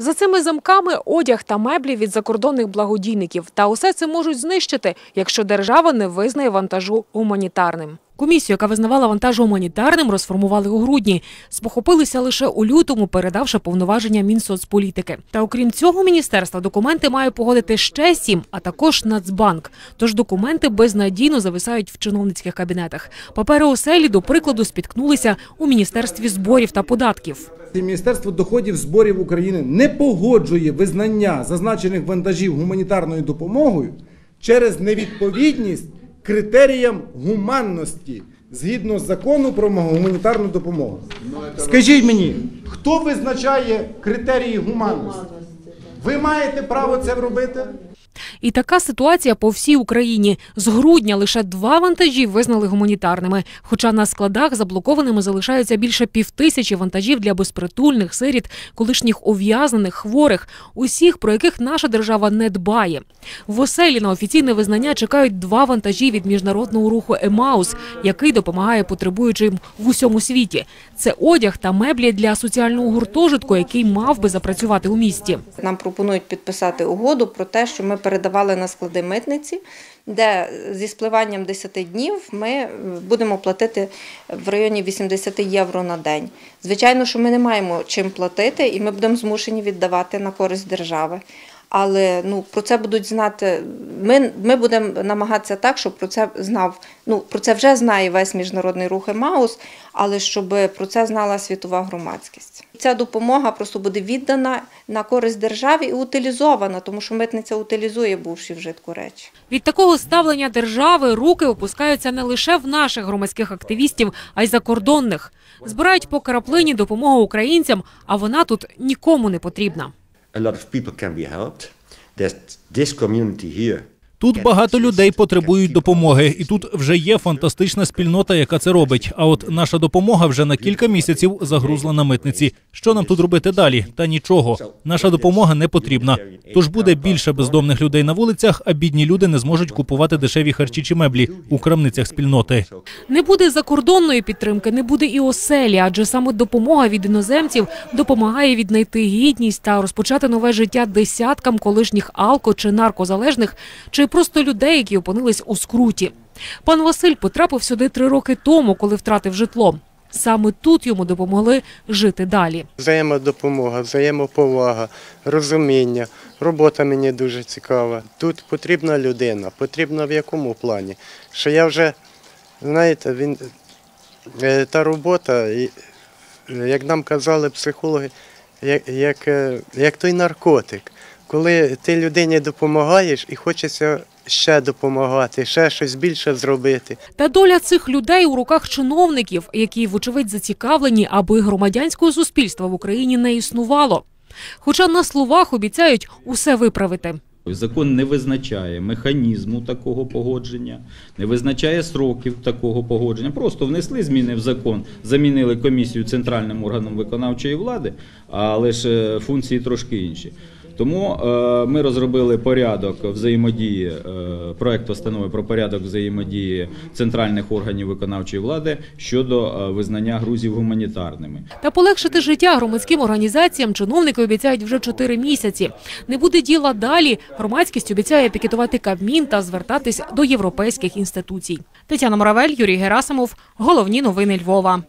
За цими замками одяг та меблі від закордонних благодійників. Та усе це можуть знищити, якщо держава не визнає вантажу гуманітарним. Комісію, яка визнавала вантаж гуманітарним, розформували у грудні. Спохопилися лише у лютому, передавши повноваження Мінсоцполітики. Та окрім цього, міністерство документи має погодити ще сім, а також Нацбанк. Тож документи безнадійно зависають в чиновницьких кабінетах. Папери оселі, до прикладу, спіткнулися у міністерстві зборів та податків. Міністерство доходів зборів України не погоджує визнання зазначених вантажів гуманітарною допомогою через невідповідність критеріям гуманності згідно з закону про гуманітарну допомогу. Скажіть мені, хто визначає критерії гуманності? Ви маєте право це робити? І така ситуація по всій Україні. З грудня лише два вантажі визнали гуманітарними. Хоча на складах заблокованими залишаються більше півтисячі вантажів для безпритульних, сиріт, колишніх ув'язнених, хворих, усіх, про яких наша держава не дбає. В оселі на офіційне визнання чекають два вантажі від міжнародного руху Емаус, який допомагає потребуючим в усьому світі. Це одяг та меблі для соціального гуртожитку, який мав би запрацювати у місті. Нам пропонують підписати угоду про те, що ми передавали на склади митниці, де зі спливанням 10 днів ми е, будемо платити в районі 80 євро на день. Звичайно, що ми не маємо чим платити, і ми будемо змушені віддавати на користь держави. Але ну про це будуть знати. Ми, ми будемо намагатися так, щоб про це знав. Ну про це вже знає весь міжнародний рух Емаус, але щоб про це знала світова громадськість. Ця допомога просто буде віддана на користь державі і утилізована, тому що митниця утилізує бувші вжитку речі. Від такого ставлення держави руки опускаються не лише в наших громадських активістів, а й закордонних. Збирають по краплині допомогу українцям, а вона тут нікому не потрібна. A lot of people can be helped. That this community here. Тут багато людей потребують допомоги, і тут вже є фантастична спільнота, яка це робить. А от наша допомога вже на кілька місяців загрузла на митниці. Що нам тут робити далі? Та нічого. Наша допомога не потрібна. Тож буде більше бездомних людей на вулицях, а бідні люди не зможуть купувати дешеві харчі чи меблі у крамницях спільноти. Не буде закордонної підтримки, не буде і оселі, адже саме допомога від іноземців допомагає віднайти гідність та розпочати нове життя десяткам колишніх алко чи наркозалежних, чи просто людей, які опинились у скруті. Пан Василь потрапив сюди три роки тому, коли втратив житло. Саме тут йому допомогли жити далі. Взаємодопомога, взаємоповага, розуміння. Робота мені дуже цікава. Тут потрібна людина. Потрібна в якому плані? Що я вже, знаєте, він, е, та робота, е, як нам казали психологи, як, як, е, як той наркотик. Коли ти людині допомагаєш і хочеться ще допомагати, ще щось більше зробити. Та доля цих людей у руках чиновників, які, вочевидь, зацікавлені, аби громадянського суспільства в Україні не існувало. Хоча на словах обіцяють усе виправити. Закон не визначає механізму такого погодження, не визначає сроків такого погодження. Просто внесли зміни в закон, замінили комісію центральним органом виконавчої влади, але ж е, функції трошки інші. Тому е, ми розробили порядок взаємодії, е, проект постанови про порядок взаємодії центральних органів виконавчої влади щодо е, визнання грузів гуманітарними. Та полегшити життя громадським організаціям чиновники обіцяють вже чотири місяці. Не буде діла далі. Громадськість обіцяє пікетувати Кабмін та звертатись до європейських інституцій. Тетяна Моравель, Юрій Герасимов. Головні новини Львова.